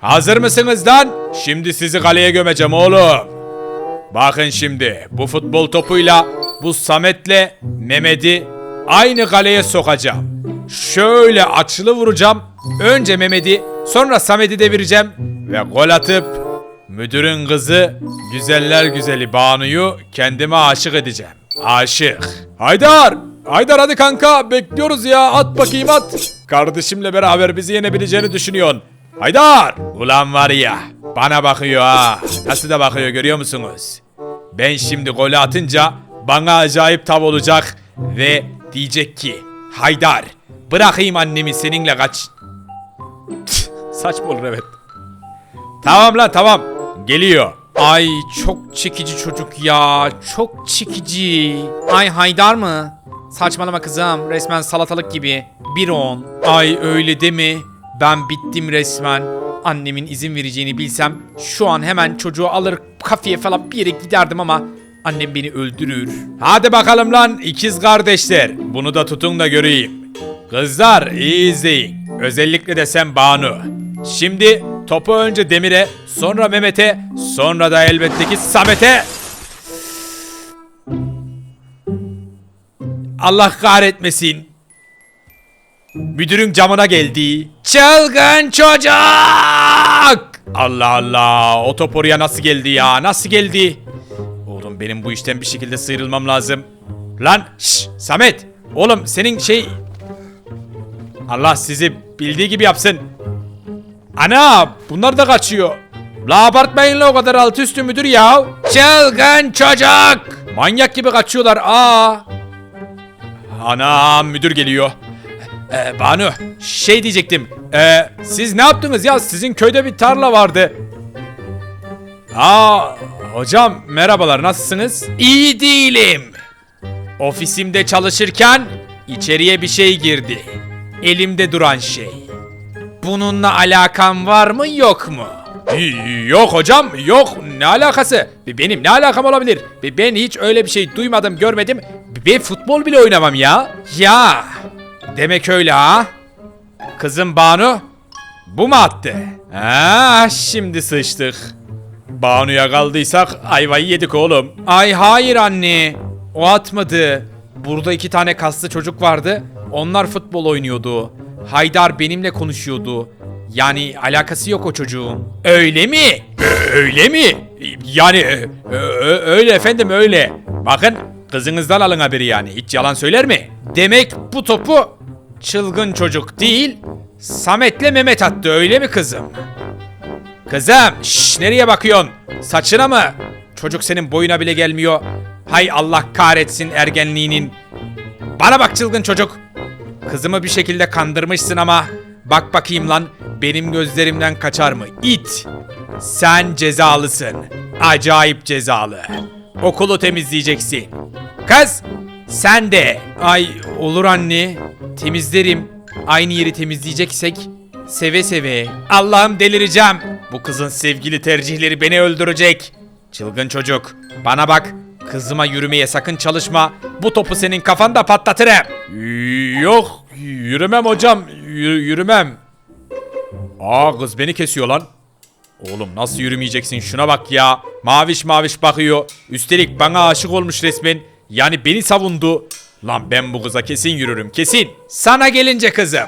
Hazır mısınız lan? Şimdi sizi kaleye gömeceğim oğlum. Bakın şimdi bu futbol topuyla bu Samet'le Mehmet'i aynı kaleye sokacağım. Şöyle açılı vuracağım. Önce Mehmet'i sonra Samet'i devireceğim ve gol atıp müdürün kızı güzeller güzeli Banu'yu kendime aşık edeceğim. Aşık. Haydar! Haydar hadi kanka bekliyoruz ya at bakayım at. Kardeşimle beraber bizi yenebileceğini düşünüyorsun. Haydar! Ulan var ya bana bakıyor ha. Nasıl da bakıyor görüyor musunuz? Ben şimdi golü atınca bana acayip tav olacak ve diyecek ki Haydar bırakayım annemi seninle kaç. Saçma olur evet. Tamam lan tamam. Geliyor. Ay çok çekici çocuk ya. Çok çekici. Ay Haydar mı? Saçmalama kızım. Resmen salatalık gibi. 1-10. Ay öyle deme. Ben bittim resmen. Annemin izin vereceğini bilsem şu an hemen çocuğu alır kafeye falan bir yere giderdim ama annem beni öldürür. Hadi bakalım lan ikiz kardeşler. Bunu da tutun da göreyim. Kızlar iyi izleyin. Özellikle de sen Banu. Şimdi topu önce Demir'e, sonra Mehmet'e, sonra da elbette ki Samet'e. Allah kahretmesin. Müdürün camına geldi. Çılgın çocuk! Allah Allah. O top oraya nasıl geldi ya? Nasıl geldi? Oğlum benim bu işten bir şekilde sıyrılmam lazım. Lan şş, Samet. Oğlum senin şey... Allah sizi bildiği gibi yapsın. Ana bunlar da kaçıyor. La abartmayın la o kadar altı üstü müdür ya. Çılgın çocuk. Manyak gibi kaçıyorlar aa. Ana müdür geliyor. Ee, Banu şey diyecektim. Ee, siz ne yaptınız ya? Sizin köyde bir tarla vardı. Aa hocam merhabalar nasılsınız? İyi değilim. Ofisimde çalışırken içeriye bir şey girdi. Elimde duran şey. Bununla alakan var mı yok mu? Yok hocam yok ne alakası? Benim ne alakam olabilir? Ben hiç öyle bir şey duymadım görmedim. Ben futbol bile oynamam ya. Ya demek öyle ha? Kızım Banu bu mu attı? Ha şimdi sıçtık. Banu'ya kaldıysak ayvayı yedik oğlum. Ay hayır anne. O atmadı. Burada iki tane kaslı çocuk vardı. Onlar futbol oynuyordu. Haydar benimle konuşuyordu. Yani alakası yok o çocuğun. Öyle mi? Öyle mi? Yani öyle efendim öyle. Bakın kızınızdan alın haberi yani. Hiç yalan söyler mi? Demek bu topu çılgın çocuk değil Samet'le Mehmet attı öyle mi kızım? Kızım, şş, nereye bakıyorsun? Saçına mı? Çocuk senin boyuna bile gelmiyor. Hay Allah kahretsin ergenliğinin. Bana bak çılgın çocuk. Kızımı bir şekilde kandırmışsın ama bak bakayım lan benim gözlerimden kaçar mı? İt. Sen cezalısın. Acayip cezalı. Okulu temizleyeceksin. Kız sen de. Ay olur anne. Temizlerim. Aynı yeri temizleyeceksek seve seve. Allah'ım delireceğim. Bu kızın sevgili tercihleri beni öldürecek. Çılgın çocuk. Bana bak. Kızıma yürümeye sakın çalışma. Bu topu senin kafanda patlatırım. Yok. Yürümem hocam. yürümem. Aa kız beni kesiyor lan. Oğlum nasıl yürümeyeceksin şuna bak ya. Maviş maviş bakıyor. Üstelik bana aşık olmuş resmen. Yani beni savundu. Lan ben bu kıza kesin yürürüm kesin. Sana gelince kızım.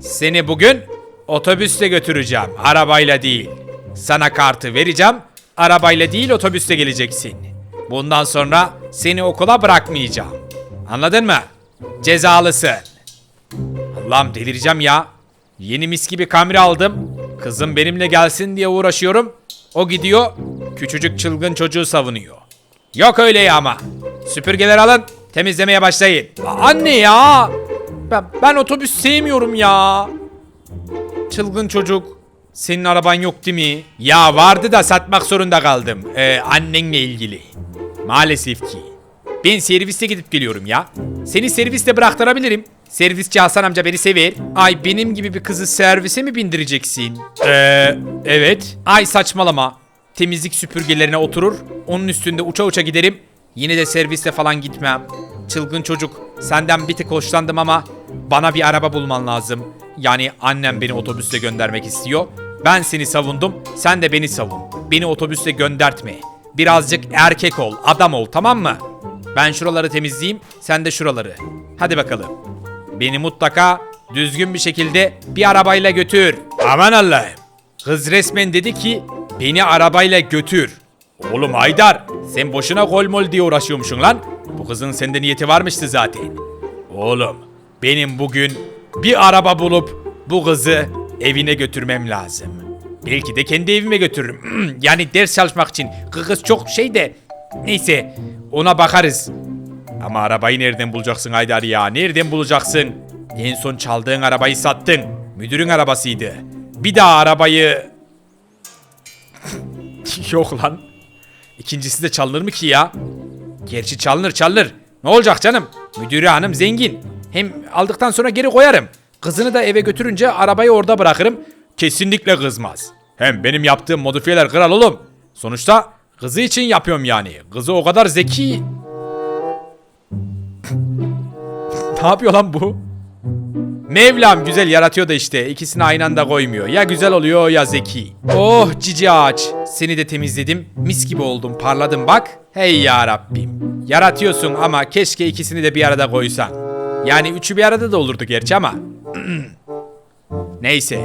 Seni bugün otobüste götüreceğim. Arabayla değil. Sana kartı vereceğim. Arabayla değil otobüste geleceksin. Bundan sonra seni okula bırakmayacağım. Anladın mı? Cezalısın. Allah'ım delireceğim ya. Yeni mis gibi kamera aldım. Kızım benimle gelsin diye uğraşıyorum. O gidiyor, küçücük çılgın çocuğu savunuyor. Yok öyle ya ama. Süpürgeler alın, temizlemeye başlayın. Anne ya! Ben, ben otobüs sevmiyorum ya. Çılgın çocuk. Senin araban yok değil mi? Ya vardı da satmak zorunda kaldım. Ee, annenle ilgili. Maalesef ki. Ben serviste gidip geliyorum ya. Seni serviste bıraktırabilirim. Servisçi Hasan amca beni sever. Ay benim gibi bir kızı servise mi bindireceksin? Eee evet. Ay saçmalama. Temizlik süpürgelerine oturur. Onun üstünde uça uça giderim. Yine de serviste falan gitmem. Çılgın çocuk. Senden bir tık hoşlandım ama bana bir araba bulman lazım. Yani annem beni otobüste göndermek istiyor. Ben seni savundum, sen de beni savun. Beni otobüste göndertme. Birazcık erkek ol, adam ol tamam mı? Ben şuraları temizleyeyim, sen de şuraları. Hadi bakalım. Beni mutlaka düzgün bir şekilde bir arabayla götür. Aman Allah'ım. Kız resmen dedi ki beni arabayla götür. Oğlum Haydar sen boşuna gol mol diye uğraşıyormuşsun lan. Bu kızın sende niyeti varmıştı zaten. Oğlum benim bugün bir araba bulup bu kızı evine götürmem lazım. Belki de kendi evime götürürüm. yani ders çalışmak için. Kız çok şey de. Neyse ona bakarız. Ama arabayı nereden bulacaksın Haydar ya? Nereden bulacaksın? En son çaldığın arabayı sattın. Müdürün arabasıydı. Bir daha arabayı... Yok lan. İkincisi de çalınır mı ki ya? Gerçi çalınır çalınır. Ne olacak canım? Müdürü hanım zengin. Hem aldıktan sonra geri koyarım. Kızını da eve götürünce arabayı orada bırakırım. Kesinlikle kızmaz. Hem benim yaptığım modifiyeler kral oğlum. Sonuçta kızı için yapıyorum yani. Kızı o kadar zeki. ne yapıyor lan bu? Mevlam güzel yaratıyor da işte ikisini aynı anda koymuyor. Ya güzel oluyor ya zeki. Oh cici ağaç. Seni de temizledim. Mis gibi oldum parladım bak. Hey ya Rabbim. Yaratıyorsun ama keşke ikisini de bir arada koysan. Yani üçü bir arada da olurdu gerçi ama. Neyse.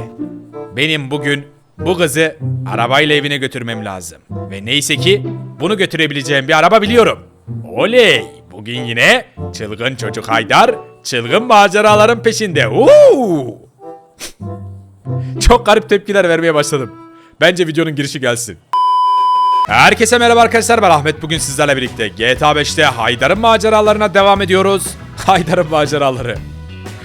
Benim bugün bu kızı arabayla evine götürmem lazım. Ve neyse ki bunu götürebileceğim bir araba biliyorum. Oley! Bugün yine çılgın çocuk Haydar çılgın maceraların peşinde. Uuu! Çok garip tepkiler vermeye başladım. Bence videonun girişi gelsin. Herkese merhaba arkadaşlar ben Ahmet bugün sizlerle birlikte GTA 5'te Haydar'ın maceralarına devam ediyoruz. Haydar'ın maceraları.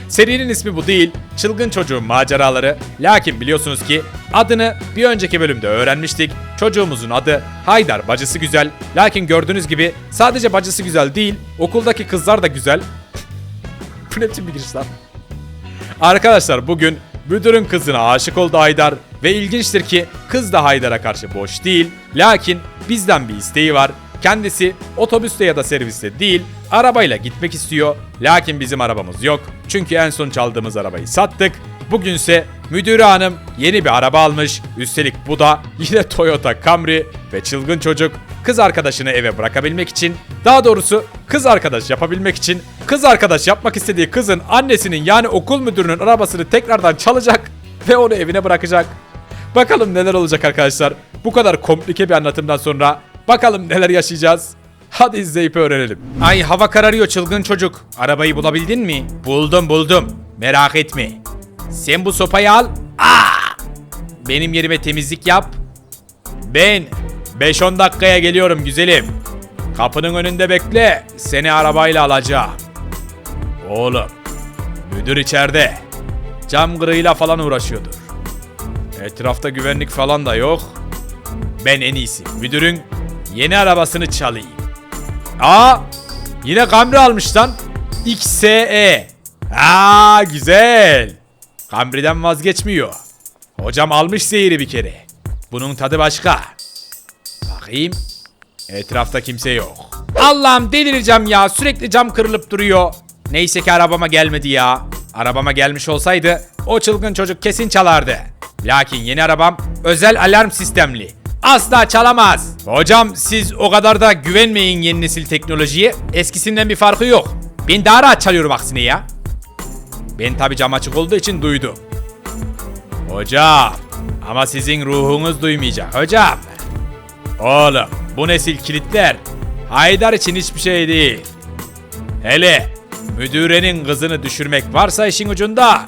Serinin ismi bu değil, Çılgın Çocuğun Maceraları. Lakin biliyorsunuz ki adını bir önceki bölümde öğrenmiştik. Çocuğumuzun adı Haydar Bacısı Güzel. Lakin gördüğünüz gibi sadece bacısı güzel değil, okuldaki kızlar da güzel. Bu ne biçim bir giriş lan? Arkadaşlar bugün müdürün kızına aşık oldu Haydar ve ilginçtir ki kız da Haydar'a karşı boş değil. Lakin bizden bir isteği var. Kendisi otobüste ya da serviste değil, arabayla gitmek istiyor. Lakin bizim arabamız yok. Çünkü en son çaldığımız arabayı sattık. Bugünse müdürü hanım yeni bir araba almış. Üstelik bu da yine Toyota Camry ve çılgın çocuk kız arkadaşını eve bırakabilmek için, daha doğrusu kız arkadaş yapabilmek için, kız arkadaş yapmak istediği kızın annesinin yani okul müdürünün arabasını tekrardan çalacak ve onu evine bırakacak. Bakalım neler olacak arkadaşlar. Bu kadar komplike bir anlatımdan sonra bakalım neler yaşayacağız. Hadi izleyip öğrenelim. Ay hava kararıyor çılgın çocuk. Arabayı bulabildin mi? Buldum buldum. Merak etme. Sen bu sopayı al. Aa! Benim yerime temizlik yap. Ben 5-10 dakikaya geliyorum güzelim. Kapının önünde bekle. Seni arabayla alacağım. Oğlum. Müdür içeride. Cam kırığıyla falan uğraşıyordur. Etrafta güvenlik falan da yok. Ben en iyisi müdürün yeni arabasını çalayım. Aa! Yine Camry almış lan. XSE. Aa güzel. Camry'den vazgeçmiyor. Hocam almış zehiri bir kere. Bunun tadı başka. Bakayım. Etrafta kimse yok. Allah'ım delireceğim ya. Sürekli cam kırılıp duruyor. Neyse ki arabama gelmedi ya. Arabama gelmiş olsaydı o çılgın çocuk kesin çalardı. Lakin yeni arabam özel alarm sistemli. Asla çalamaz. Hocam siz o kadar da güvenmeyin yeni nesil teknolojiye. Eskisinden bir farkı yok. Ben daha rahat çalıyorum aksine ya. Ben tabi cam açık olduğu için duydum. Hocam ama sizin ruhunuz duymayacak hocam. Oğlum bu nesil kilitler Haydar için hiçbir şey değil. Hele müdürenin kızını düşürmek varsa işin ucunda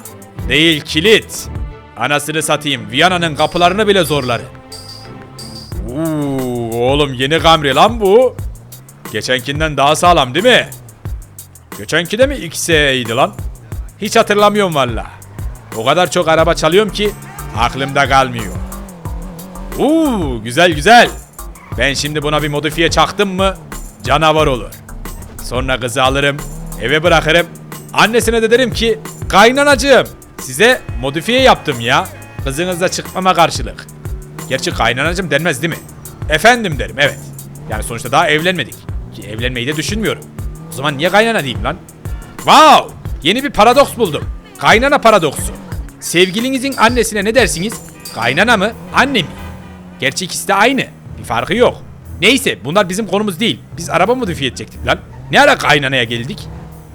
değil kilit. Anasını satayım Viyana'nın kapılarını bile zorlarım. Uuu oğlum yeni Camry lan bu. Geçenkinden daha sağlam değil mi? Geçenki de mi XS'ydi lan? Hiç hatırlamıyorum valla. O kadar çok araba çalıyorum ki aklımda kalmıyor. Uuu güzel güzel. Ben şimdi buna bir modifiye çaktım mı canavar olur. Sonra kızı alırım, eve bırakırım. Annesine de derim ki kaynanacığım size modifiye yaptım ya. Kızınızla çıkmama karşılık. Gerçi kaynanacığım denmez değil mi? Efendim derim evet. Yani sonuçta daha evlenmedik. Ki evlenmeyi de düşünmüyorum. O zaman niye kaynana diyeyim lan? Wow! Yeni bir paradoks buldum. Kaynana paradoksu. Sevgilinizin annesine ne dersiniz? Kaynana mı? Anne mi? Gerçi ikisi de aynı. Bir farkı yok. Neyse bunlar bizim konumuz değil. Biz araba modifiye edecektik lan. Ne ara kaynanaya geldik?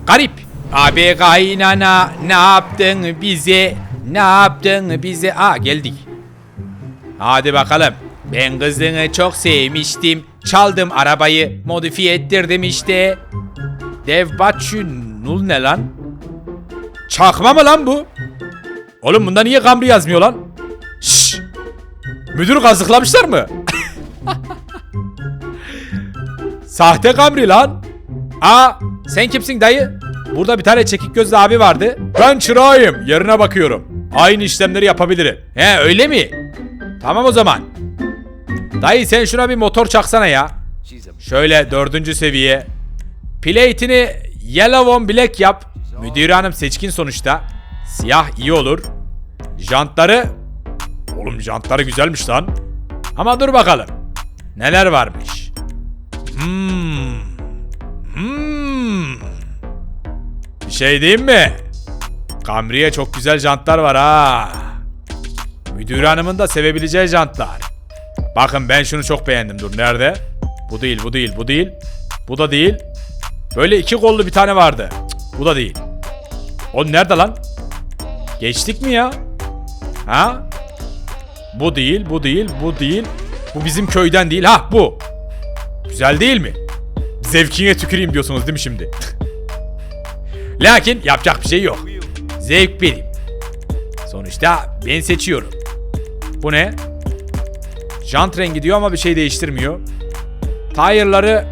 Garip. Abi kaynana ne yaptın bize? Ne yaptın bize? Aa geldik. Hadi bakalım. Ben kızını çok sevmiştim. Çaldım arabayı, modifiye ettirdim işte. Dev Batşunul ne lan? Çakma mı lan bu? Oğlum bunda niye Gamri yazmıyor lan? Şşş! Müdürü kazıklamışlar mı? Sahte Gamri lan. Aa sen kimsin dayı? Burada bir tane çekik gözlü abi vardı. Ben çırağıyım. Yerine bakıyorum. Aynı işlemleri yapabilirim. He öyle mi? Tamam o zaman. Dayı sen şuna bir motor çaksana ya. Şöyle dördüncü seviye. Plate'ini yellow on black yap. Müdür hanım seçkin sonuçta. Siyah iyi olur. Jantları... Oğlum jantları güzelmiş lan. Ama dur bakalım. Neler varmış. Hmm. Şey diyeyim mi? Camry'e çok güzel jantlar var ha. Müdür hanımın da sevebileceği jantlar. Bakın ben şunu çok beğendim. Dur nerede? Bu değil, bu değil, bu değil. Bu da değil. Böyle iki kollu bir tane vardı. Cık, bu da değil. O nerede lan? Geçtik mi ya? Ha? Bu değil, bu değil, bu değil. Bu bizim köyden değil. Ha bu. Güzel değil mi? Zevkine tüküreyim diyorsunuz değil mi şimdi? Lakin yapacak bir şey yok. Zevk benim. Sonuçta ben seçiyorum. Bu ne? Jant rengi diyor ama bir şey değiştirmiyor. Tire'ları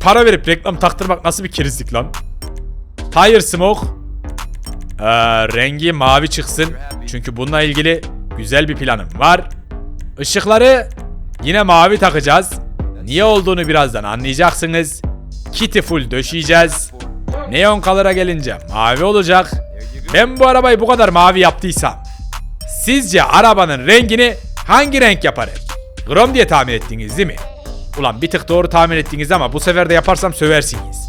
para verip reklam taktırmak nasıl bir kerizlik lan? Tire Smoke ee, rengi mavi çıksın. Çünkü bununla ilgili güzel bir planım var. Işıkları yine mavi takacağız. Niye olduğunu birazdan anlayacaksınız. Kitty full döşeyeceğiz. Neon color'a gelince mavi olacak. Ben bu arabayı bu kadar mavi yaptıysam sizce arabanın rengini hangi renk yaparım? Krom diye tahmin ettiniz değil mi? Ulan bir tık doğru tahmin ettiniz ama bu sefer de yaparsam söversiniz.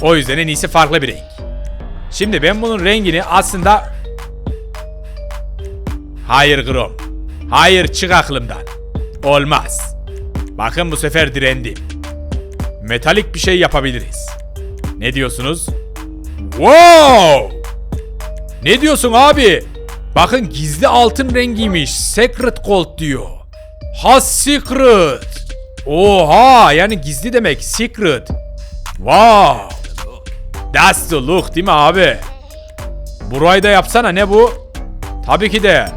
O yüzden en iyisi farklı bir renk. Şimdi ben bunun rengini aslında... Hayır Grom. Hayır çık aklımdan. Olmaz. Bakın bu sefer direndim. Metalik bir şey yapabiliriz. Ne diyorsunuz? Wow! Ne diyorsun abi? Bakın gizli altın rengiymiş. Secret Gold diyor. Ha secret. Oha yani gizli demek secret. Wow. That's the look değil mi abi? Burayı da yapsana ne bu? Tabii ki de.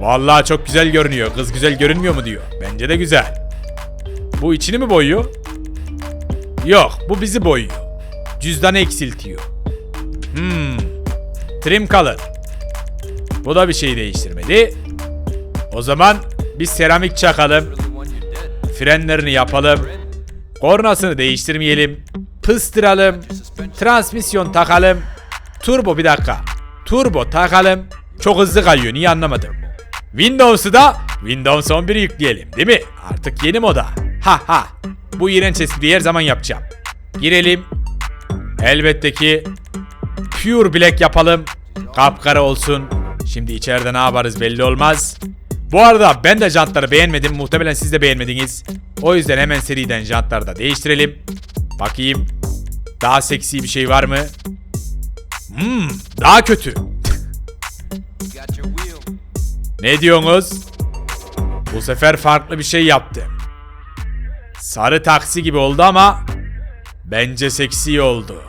Vallahi çok güzel görünüyor. Kız güzel görünmüyor mu diyor. Bence de güzel. Bu içini mi boyuyor? Yok bu bizi boyuyor. Cüzdanı eksiltiyor. Hmm. Trim color. Bu da bir şey değiştirmedi. O zaman bir seramik çakalım. Frenlerini yapalım. Kornasını değiştirmeyelim. Pıstıralım. Transmisyon takalım. Turbo bir dakika. Turbo takalım. Çok hızlı kayıyor niye anlamadım. Windows'u da Windows 11 yükleyelim değil mi? Artık yeni moda. Ha ha. Bu iğrenç espriyi her zaman yapacağım. Girelim. Elbette ki Pure Black yapalım. Kapkara olsun. Şimdi içeride ne yaparız belli olmaz. Bu arada ben de jantları beğenmedim. Muhtemelen siz de beğenmediniz. O yüzden hemen seriden jantları da değiştirelim. Bakayım. Daha seksi bir şey var mı? Hmm, daha kötü. Ne diyorsunuz? Bu sefer farklı bir şey yaptım. Sarı taksi gibi oldu ama bence seksi oldu.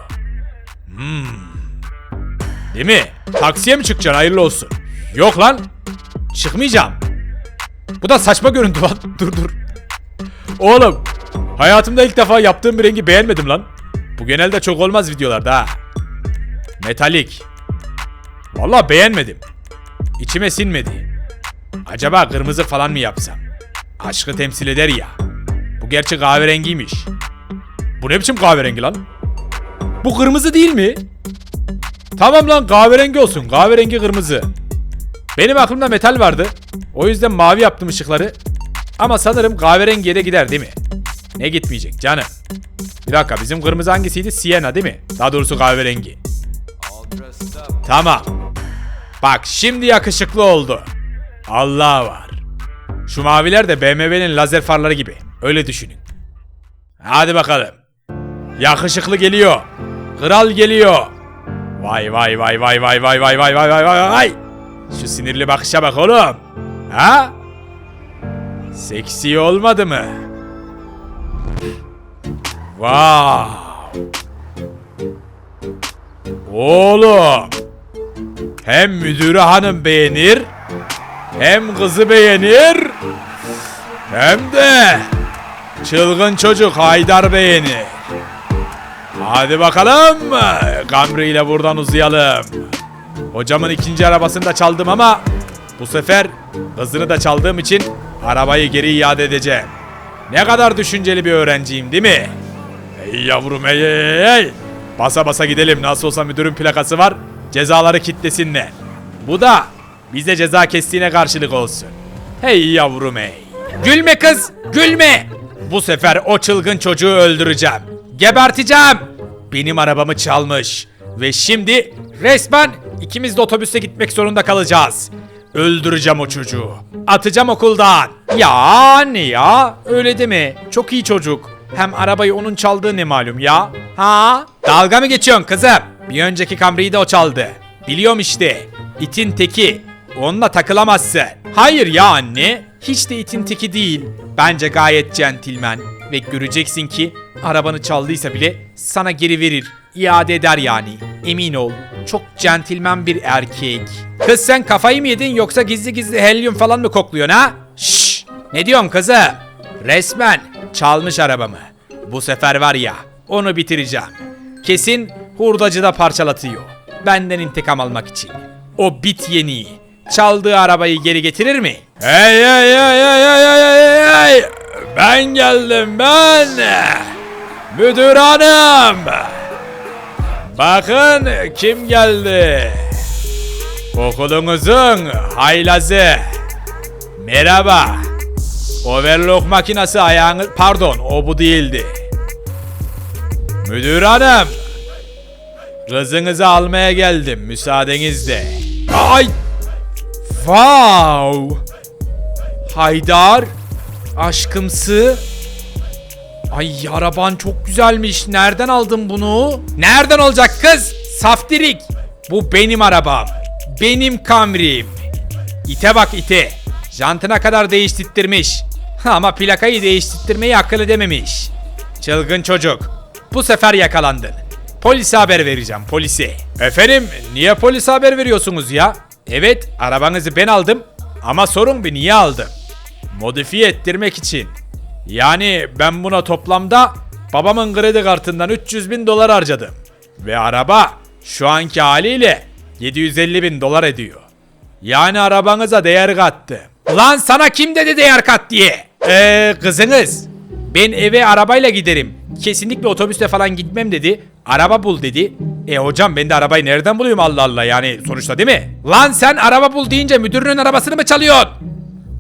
Hmm. Değil mi? Taksiye mi çıkacaksın? Hayırlı olsun. Yok lan. Çıkmayacağım. Bu da saçma görüntü lan. dur dur. Oğlum. Hayatımda ilk defa yaptığım bir rengi beğenmedim lan. Bu genelde çok olmaz videolarda ha. Metalik. Vallahi beğenmedim. İçime sinmedi. Acaba kırmızı falan mı yapsam? Aşkı temsil eder ya. Bu gerçi kahverengiymiş. Bu ne biçim kahverengi lan? Bu kırmızı değil mi? Tamam lan kahverengi olsun. Kahverengi kırmızı. Benim aklımda metal vardı. O yüzden mavi yaptım ışıkları. Ama sanırım kahverengiye de gider değil mi? Ne gitmeyecek canım? Bir dakika bizim kırmızı hangisiydi? Sienna değil mi? Daha doğrusu kahverengi. Tamam. Bak şimdi yakışıklı oldu. Allah var. Şu maviler de BMW'nin lazer farları gibi. Öyle düşünün. Hadi bakalım. Yakışıklı geliyor. Kral geliyor. Vay vay vay vay vay vay vay vay vay vay vay vay. Şu sinirli bakışa bak oğlum. Ha? Seksi olmadı mı? Wow. Oğlum. Hem müdürü hanım beğenir, hem kızı beğenir, hem de çılgın çocuk Haydar beğenir. Hadi bakalım. Gamri ile buradan uzayalım. Hocamın ikinci arabasını da çaldım ama bu sefer hızını da çaldığım için arabayı geri iade edeceğim. Ne kadar düşünceli bir öğrenciyim değil mi? Ey yavrum ey ey ey. Basa basa gidelim. Nasıl olsa müdürün plakası var. Cezaları kitlesinler. Bu da bize ceza kestiğine karşılık olsun. Hey yavrum ey. Gülme kız, gülme. Bu sefer o çılgın çocuğu öldüreceğim. Geberteceğim. Benim arabamı çalmış. Ve şimdi resmen ikimiz de otobüste gitmek zorunda kalacağız. Öldüreceğim o çocuğu. Atacağım okuldan. Ya anne ya. Öyle deme. Çok iyi çocuk. Hem arabayı onun çaldığı ne malum ya. Ha? Dalga mı geçiyorsun kızım? Bir önceki Camry'yi de o çaldı. Biliyorum işte. İtin teki. Onunla takılamazsın. Hayır ya anne. Hiç de itin teki değil. Bence gayet centilmen. Ve göreceksin ki arabanı çaldıysa bile sana geri verir. iade eder yani. Emin ol. Çok centilmen bir erkek. Kız sen kafayı mı yedin yoksa gizli gizli helyum falan mı kokluyorsun ha? Şşş. Ne diyorsun kızım? Resmen çalmış arabamı. Bu sefer var ya onu bitireceğim. Kesin hurdacıda parçalatıyor. Benden intikam almak için. O bit yeni. Çaldığı arabayı geri getirir mi? Hey hey hey hey hey hey hey hey! Ben geldim ben. Müdür hanım. Bakın kim geldi. Okulunuzun haylazı. Merhaba. Overlock makinesi ayağını... Pardon o bu değildi. Müdür hanım. Kızınızı almaya geldim müsaadenizle. Ay! Wow! Haydar! Aşkımsı! Ay araban çok güzelmiş. Nereden aldın bunu? Nereden olacak kız? Saftirik. Bu benim arabam. Benim kamrim. İte bak ite. Jantına kadar değiştirtmiş. Ama plakayı değiştirmeyi akıl edememiş. Çılgın çocuk. Bu sefer yakalandın. Polise haber vereceğim polise. Efendim niye polise haber veriyorsunuz ya? Evet arabanızı ben aldım ama sorun bir niye aldım? Modifiye ettirmek için. Yani ben buna toplamda babamın kredi kartından 300 bin dolar harcadım. Ve araba şu anki haliyle 750 bin dolar ediyor. Yani arabanıza değer kattı. Lan sana kim dedi değer kat diye? Eee kızınız. Ben eve arabayla giderim. Kesinlikle otobüste falan gitmem dedi. Araba bul dedi. E hocam ben de arabayı nereden bulayım Allah Allah yani sonuçta değil mi? Lan sen araba bul deyince müdürünün arabasını mı çalıyorsun?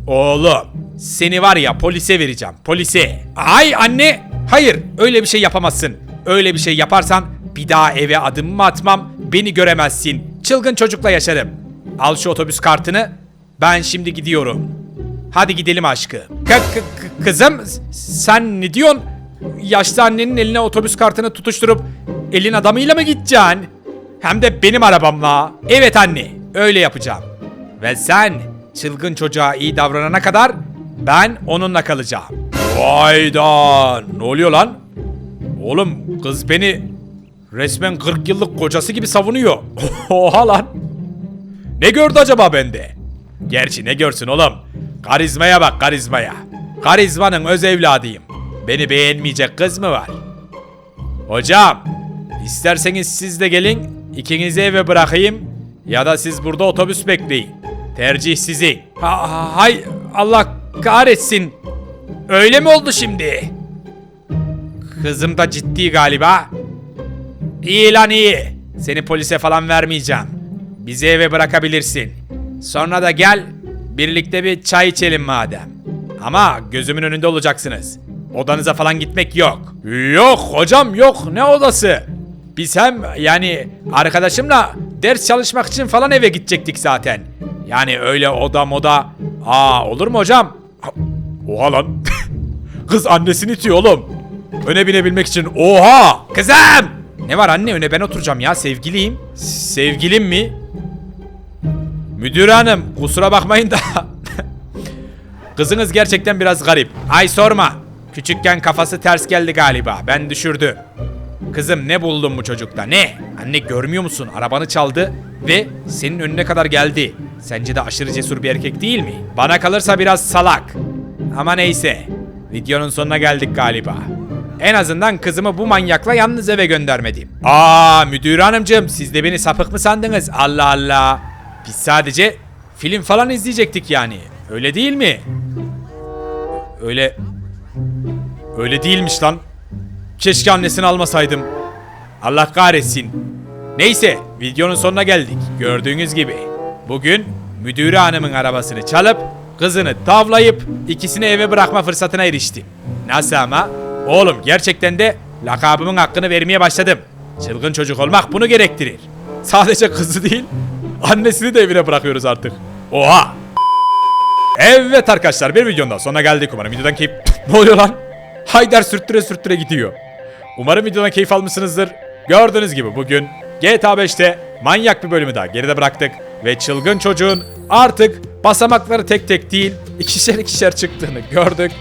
Oğlum seni var ya polise vereceğim polise. Ay anne hayır öyle bir şey yapamazsın. Öyle bir şey yaparsan bir daha eve adımımı atmam beni göremezsin. Çılgın çocukla yaşarım. Al şu otobüs kartını ben şimdi gidiyorum. Hadi gidelim aşkı. K- kızım sen ne diyorsun? Yaşlı annenin eline otobüs kartını tutuşturup elin adamıyla mı gideceksin? Hem de benim arabamla. Evet anne öyle yapacağım. Ve sen çılgın çocuğa iyi davranana kadar ben onunla kalacağım. Vayda ne oluyor lan? Oğlum kız beni resmen 40 yıllık kocası gibi savunuyor. Oha lan. Ne gördü acaba bende? Gerçi ne görsün oğlum? Karizmaya bak karizmaya. Karizmanın öz evladıyım. Beni beğenmeyecek kız mı var? Hocam, isterseniz siz de gelin, ikinizi eve bırakayım ya da siz burada otobüs bekleyin. Tercih sizin. Ha, ha- hay Allah kahretsin. Öyle mi oldu şimdi? Kızım da ciddi galiba. İyi lan iyi. Seni polise falan vermeyeceğim. Bizi eve bırakabilirsin. Sonra da gel birlikte bir çay içelim madem. Ama gözümün önünde olacaksınız. Odanıza falan gitmek yok. Yok hocam yok ne odası? Biz hem yani arkadaşımla ders çalışmak için falan eve gidecektik zaten. Yani öyle oda moda Aa olur mu hocam? Oha lan. Kız annesini itiyor oğlum. Öne binebilmek için oha! Kızım! Ne var anne öne ben oturacağım ya sevgiliyim. Sevgilim mi? Müdür hanım kusura bakmayın da. Kızınız gerçekten biraz garip. Ay sorma. Küçükken kafası ters geldi galiba. Ben düşürdüm. Kızım ne buldun bu çocukta ne? Anne görmüyor musun? Arabanı çaldı ve senin önüne kadar geldi. Sence de aşırı cesur bir erkek değil mi? Bana kalırsa biraz salak. Ama neyse. Videonun sonuna geldik galiba. En azından kızımı bu manyakla yalnız eve göndermedim. Aa müdür hanımcığım siz de beni sapık mı sandınız? Allah Allah. Biz sadece film falan izleyecektik yani. Öyle değil mi? Öyle... Öyle değilmiş lan. Keşke annesini almasaydım. Allah kahretsin. Neyse videonun sonuna geldik. Gördüğünüz gibi. Bugün müdürü hanımın arabasını çalıp kızını tavlayıp ikisini eve bırakma fırsatına eriştim. Nasıl ama? Oğlum gerçekten de lakabımın hakkını vermeye başladım. Çılgın çocuk olmak bunu gerektirir. Sadece kızı değil, annesini de evine bırakıyoruz artık. Oha! Evet arkadaşlar bir videonun daha sonuna geldik. Umarım videodan keyif... ne oluyor lan? Haydar sürttüre sürttüre gidiyor. Umarım videodan keyif almışsınızdır. Gördüğünüz gibi bugün GTA 5'te manyak bir bölümü daha geride bıraktık. Ve çılgın çocuğun artık basamakları tek tek değil ikişer ikişer çıktığını gördük.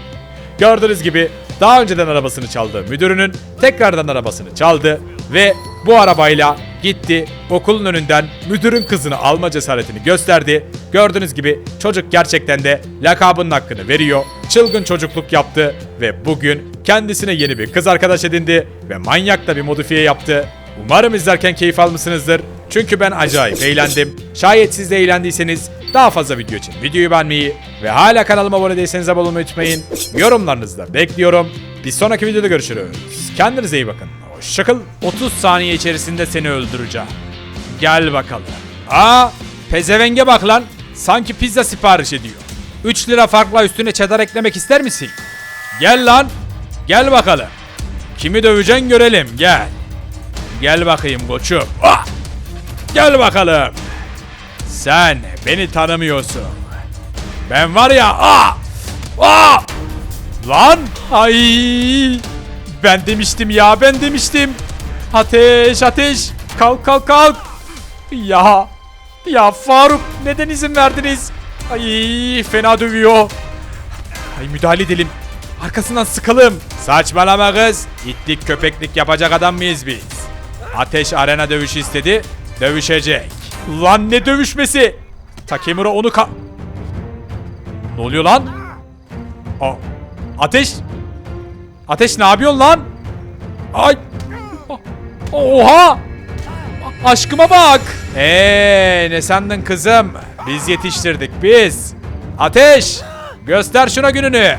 Gördüğünüz gibi daha önceden arabasını çaldı. Müdürünün tekrardan arabasını çaldı ve bu arabayla gitti okulun önünden müdürün kızını alma cesaretini gösterdi. Gördüğünüz gibi çocuk gerçekten de lakabının hakkını veriyor. Çılgın çocukluk yaptı ve bugün kendisine yeni bir kız arkadaş edindi ve manyak da bir modifiye yaptı. Umarım izlerken keyif almışsınızdır. Çünkü ben acayip eğlendim. Şayet siz de eğlendiyseniz daha fazla video için videoyu beğenmeyi ve hala kanalıma abone değilseniz abone olmayı unutmayın. Yorumlarınızı da bekliyorum. Bir sonraki videoda görüşürüz. Kendinize iyi bakın. Hoşçakal. 30 saniye içerisinde seni öldüreceğim. Gel bakalım. Aa, pezevenge bak lan. Sanki pizza sipariş ediyor. 3 lira farkla üstüne çedar eklemek ister misin? Gel lan. Gel bakalım. Kimi döveceksin görelim gel. Gel bakayım koçum. Ah! Gel bakalım. Sen beni tanımıyorsun. Ben var ya ah! Ah! Lan! Ay! Ben demiştim ya ben demiştim. Ateş ateş. Kalk kalk kalk. Ya. Ya Faruk neden izin verdiniz? Ay fena dövüyor. Ay müdahale edelim. Arkasından sıkalım. Saçmalama kız. İtlik köpeklik yapacak adam mıyız biz? Ateş arena dövüşü istedi. Dövüşecek. Lan ne dövüşmesi? Takemura onu ka... Ne oluyor lan? A Ateş! Ateş ne yapıyorsun lan? Ay! Oha! Aşkıma bak! Eee ne sandın kızım? Biz yetiştirdik biz. Ateş! Göster şuna gününü.